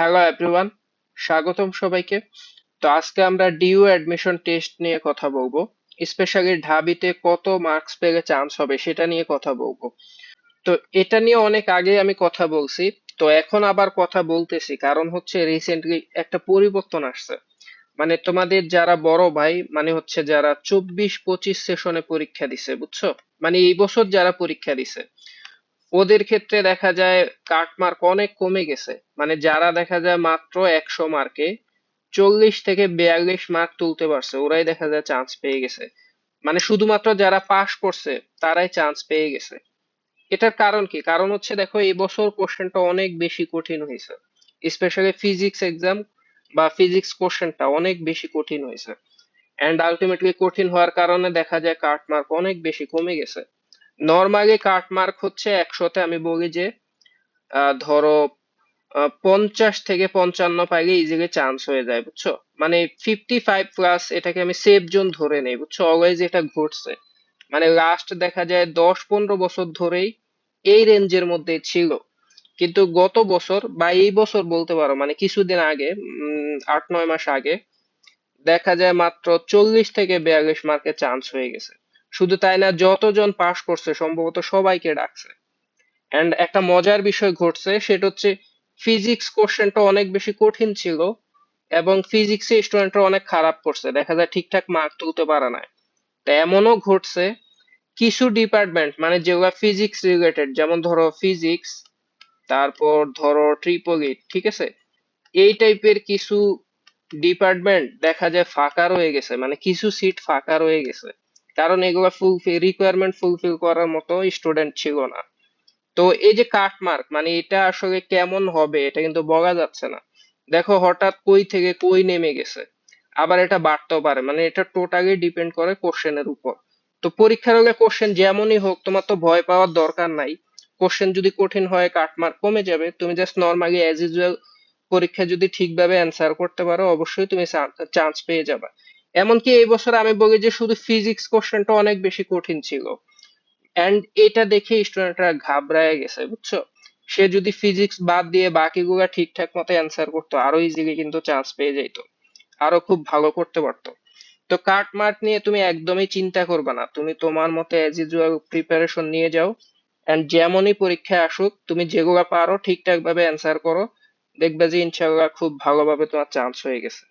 Hello everyone স্বাগতম সবাইকে। তো আজকে আমরা ডিইউ অ্যাডমিশন টেস্ট নিয়ে কথা বলব। স্পেশালি ঢাবিতে কত মার্কস পেলে চান্স হবে সেটা নিয়ে কথা বলব। তো এটা নিয়ে অনেক আগে আমি কথা বলছি। তো এখন আবার কথা বলতেছি, কারণ হচ্ছে রিসেন্টলি একটা পরিবর্তন আসছে। মানে তোমাদের যারা বড় ভাই মানে হচ্ছে যারা চব্বিশ পঁচিশ সেশনে পরীক্ষা দিছে, বুঝছ? মানে এই বছর যারা পরীক্ষা দিছে ওদের ক্ষেত্রে দেখা যায় কাট মার্ক অনেক কমে গেছে। মানে যারা দেখা যায় মাত্র একশো মার্কে চল্লিশ থেকে বিয়াল্লিশ মার্ক তুলতে পারছে, ওরাই দেখা যায় চান্স পেয়ে গেছে। মানে শুধুমাত্র যারা পাশ করছে, তারাই চান্স পেয়ে গেছে। এটার কারণ কি? কারণ হচ্ছে দেখো, এই বছর কোশ্চেনটা অনেক বেশি কঠিন হয়েছে। স্পেশালি ফিজিক্স এক্সাম বা ফিজিক্স কোশ্চেনটা অনেক বেশি কঠিন হয়েছে। অ্যান্ড আলটিমেটলি কঠিন হওয়ার কারণে দেখা যায় কাট মার্ক অনেক বেশি কমে গেছে। নর্মালি কাট মার্ক হচ্ছে একশোতে, আমি বলি যে ধরো পঞ্চাশ থেকে পঞ্চান্ন পাইলে ইজিলি চান্স হয়ে যায়, বুঝছ? মানে ফিফটি ফাইভ প্লাস এটাকে আমি সেফ জোন ধরে নেই, বুঝছ? অলওয়েজ এটা ঘটছে। মানে লাস্ট দেখা যায় দশ পনেরো বছর ধরেই এই রেঞ্জের মধ্যে ছিল। কিন্তু গত বছর বা এই বছর বলতে পারো মানে কিছুদিন আগে আট নয় মাস আগে, দেখা যায় মাত্র চল্লিশ থেকে বিয়াল্লিশ মার্কে চান্স হয়ে গেছে। শুধু তাই না, যতজন পাশ করছে, সম্ভবত সবাইকে ডাকছে। অ্যান্ড একটা মজার বিষয় ঘটছে, সেটা হচ্ছে ফিজিক্স কোশ্চেনটা অনেক বেশি কঠিন ছিল এবং ফিজিক্সে স্টুডেন্টরা অনেক খারাপ করছে। দেখা যায় ঠিকঠাক মার্ক তুলতে পারে না তা এমনও ঘটছে, কিছু ডিপার্টমেন্ট মানে যেগুলো ফিজিক্স রিলেটেড যেমন ধরো ফিজিক্স তারপর ধরো ট্রিপল এইট ঠিক আছে? এই টাইপের কিছু ডিপার্টমেন্ট দেখা যায় ফাঁকা রয়ে গেছে মানে কিছু সিট ফাঁকা রয়ে গেছে। কারণ এগুলো ফুলফিল রিকোয়ারমেন্ট ফুলফিল করার মতো স্টুডেন্ট ছিল না। তো এই যে কাট মার্ক মানে এটা আসলে কেমন হবে, এটা কিন্তু বলা যাচ্ছে না। দেখো হঠাৎ কই থেকে কই নেমে গেছে, আবার এটা বাড়তেও পারে মানে এটা টোটালি ডিপেন্ড করে কোশ্চেনের উপর। তো পরীক্ষার হলে কোশ্চেন যেমনই হোক, তোমার তো ভয় পাওয়ার দরকার নাই। কোশ্চেন যদি কঠিন হয় কাট মার্ক কমে যাবে, তুমি জাস্ট নর্মালি অ্যাজ ইউজুয়াল পরীক্ষা যদি ঠিকভাবে অ্যান্সার করতে পারো, অবশ্যই তুমি চান্স পেয়ে যাবে। এমনকি এই বছর আমি বলি যে শুধু ফিজিক্স কোশ্চেনটা অনেক বেশি কঠিন ছিল। এন্ড এটা দেখে স্টুডেন্টরা ঘাবড়ায় গেছে, বুঝছ? সে যদি ফিজিক্স বাদ দিয়ে বাকিগুলো ঠিকঠাক মতো অ্যান্সার করতো, আরও ইজিলি কিন্তু চান্স পেয়ে যেত আরও খুব ভালো করতে পারতো। তো কাট মার্ক নিয়ে তুমি একদমই চিন্তা করবে না। তুমি তোমার মতো অ্যাজ ইউজুয়াল প্রিপারেশন নিয়ে যাও। এন্ড যেমনই পরীক্ষায় আসুক, তুমি যেগুলো পারো ঠিকঠাক ভাবে অ্যান্সার করো। দেখবে যে ইনশাআল্লাহ খুব ভালোভাবে তোমার চান্স হয়ে গেছে।